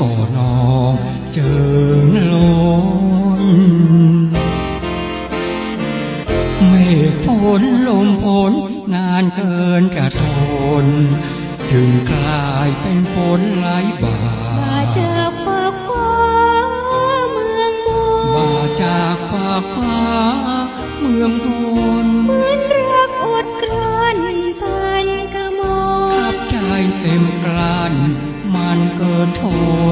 ก่อนอเจิงลนเมฆฝนลมฝนนานเกินจะทน ถึงกลายเป็นฝนไหลบ่ามาจากฟากฟ้าเมืองบนมาจากฝากฟ้าเมืองบนเหมือนรักอดกลั้น มันเกินท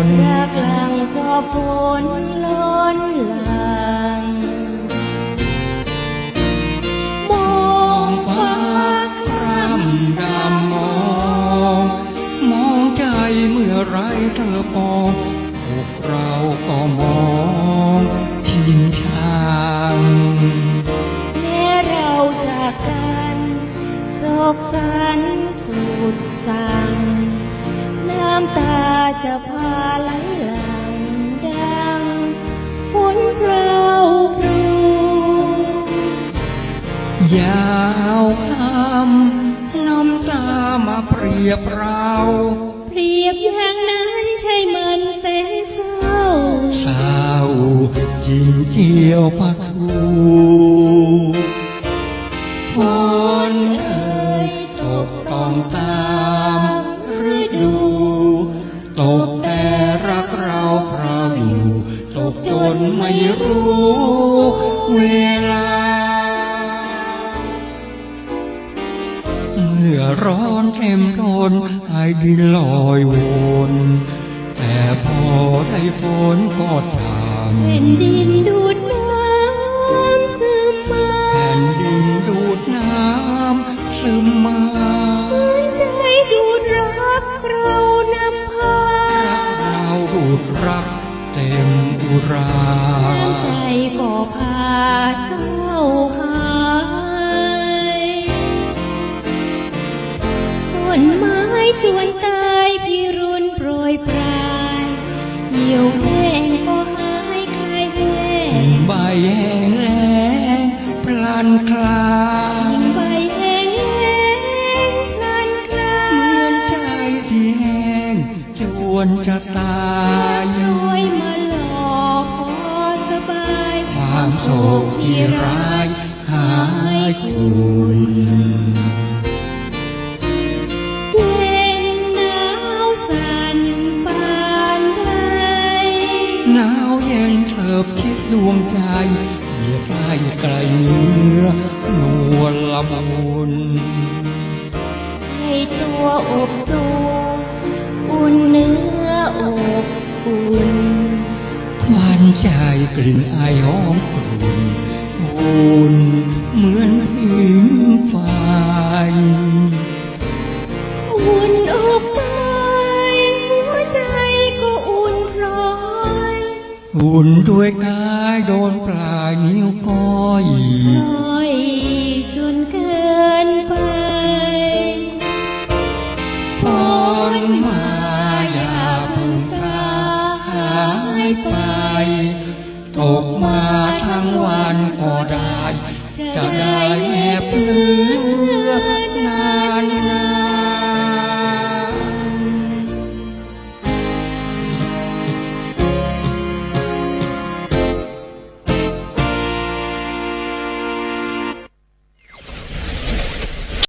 นรักหลังก็ฝนล้นหลังมอมองงฟ้าฟ้าคครำรำดดำมอง มองใจเมื่อไรเธอปองาจะพาไหลหลังดังฝนเปล่าพรูยาวคำน้ำตามาเปรียบเรา เปรียบอย่างนั้นใช่มันแสนเศร้าเศร้ายิงเจียวพักทู ไม่รู้เวลา เมื่อร้อนเต็มทนไอดินลอยวนแต่พอได้ฝนก็จางแผ่นดินดูดน้ำซึมมาแผ่นดินดูดน้ำซึมมาใจดูดรักเรานำพารักเราดูดรัก เต็มอุราใจก็พาเศร้าหายต้นไม้ชวนตายพิรุณโปรยปลายเหี่ยวแห้งก็หายคลายแห้งใบแห้งแล้งพลันคลายิ่งใบแห้งแล้งพลันคลาเหมือนใจที่แห้งจวนจะตาย โศกที่ร้ายหายคุยเย็นหนาวสันปานใดหนาวเย็นเถิบคิดดวงใจเหยียบใกล้ไกลเนื้อนวลละมุนให้ตัวอบตัวอุ่นเนื้ออบอุ่น ควันใจกลิ่นไอายหอมกลุ่นอุ่นเหมือนผิงไฟอุ่นอกไปหัวใจก็อุ่นพลอยอุ่นด้วยกายโดนปลายนิ้วก้อย จะได้แอบปลื้